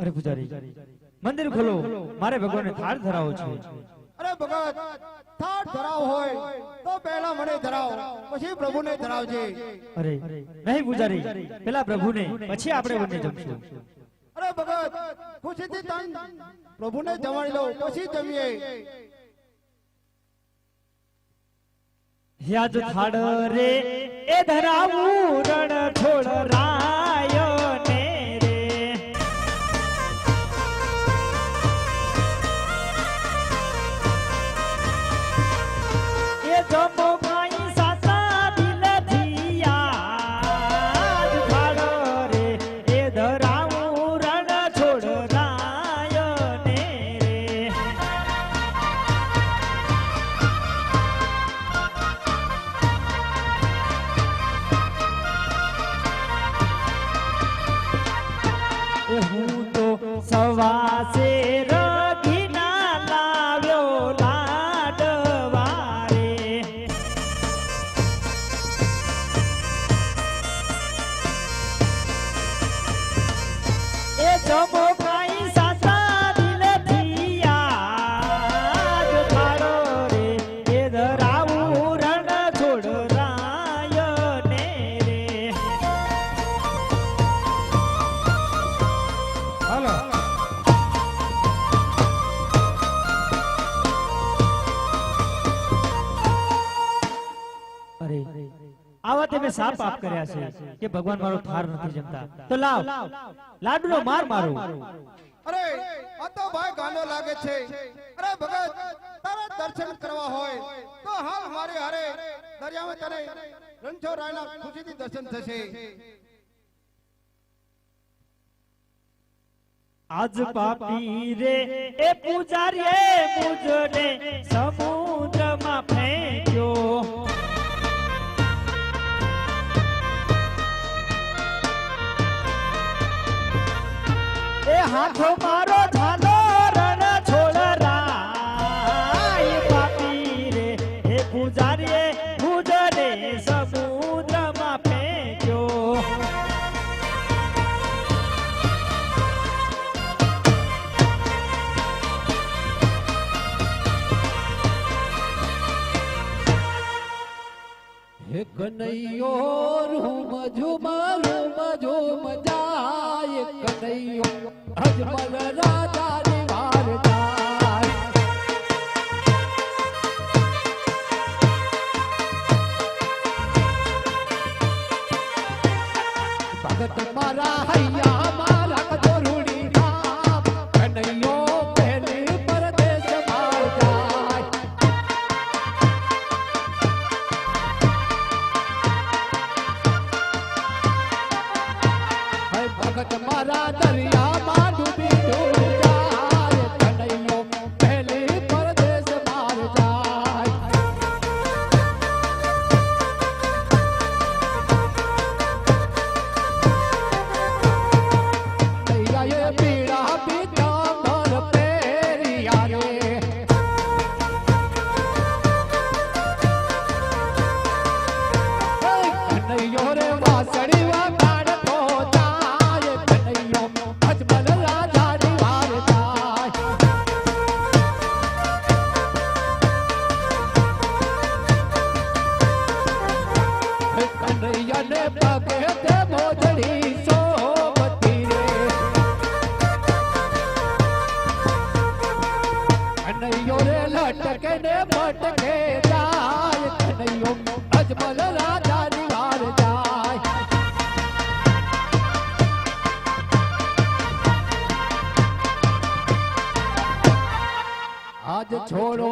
અરે પૂજારી મંદિર ખોલો. મારે ભગવાનને થાળ ધરાવો છે. અરે ભગત થાળ ધરાવ હોય તો પહેલા મને ધરાવ પછી પ્રભુને ધરાવજે. અરે નહીં પૂજારી પેલા પ્રભુને પછી આપણે બંને જમશું. અરે ભગત ખુશીથી તન. પ્રભુને જમાડી લો પછી જમીએ. યાદ થાળ રે એ ધરાવું રણ છોડ રાય આવા તે મેં સાપ પાપ કર્યા છે કે ભગવાન મારો થાર નથી જમતા. તો લાવ લાડુનો માર મારો. અરે આ તો ભાઈ ગાનો લાગે છે. અરે ભગત તારા દર્શન કરવા હોય તો હાલ મારે હારે દરિયામાં તને રણછોડ રાયના ખુશીથી દર્શન થશે. આજ પાપી રે એ પૂજારીએ મુજને સમુદ્રમાં ફેંક્યો. હાથો મારો ઝાલો રણ છોડરા. પાપી રે એ પૂજારીએ મુજને સમુદ્રમાં ફેંક્યો. હે કનૈયો, રૂમ ઝુમર રૂમ ઝુમ કનૈયો અજમલ રાજા ની વાર ભગત મારા હૈયા કનૈયાને પગે તે મોજડી સોબતી રે કનૈયો રે લટકે ને મટકે જાય, કનૈયો અજમલ રાજાની વાર જાય. આજ છોડો